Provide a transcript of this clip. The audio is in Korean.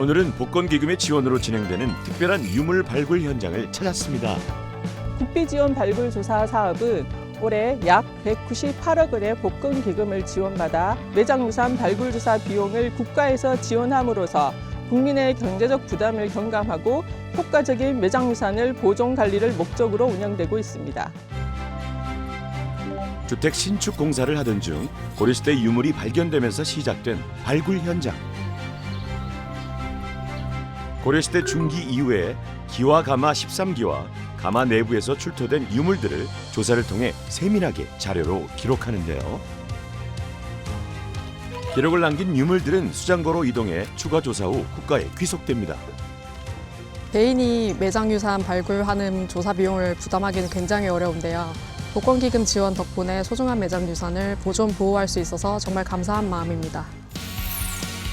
오늘은 복권기금의 지원으로 진행되는 특별한 유물 발굴 현장을 찾았습니다. 국비지원 발굴 조사 사업은 올해 약 198억 원의 복권 기금을 지원받아 매장유산 발굴 조사 비용을 국가에서 지원함으로써 국민의 경제적 부담을 경감하고 효과적인 매장유산을 보존 관리를 목적으로 운영되고 있습니다. 주택 신축 공사를 하던 중 고려시대 유물이 발견되면서 시작된 발굴 현장. 고려시대 중기 이후에 기와 가마 13기와 가마 내부에서 출토된 유물들을 조사를 통해 세밀하게 자료로 기록하는데요. 기록을 남긴 유물들은 수장고로 이동해 추가 조사 후 국가에 귀속됩니다. 개인이 매장 유산 발굴하는 조사 비용을 부담하기는 굉장히 어려운데요. 복권기금 지원 덕분에 소중한 매장 유산을 보존 보호할 수 있어서 정말 감사한 마음입니다.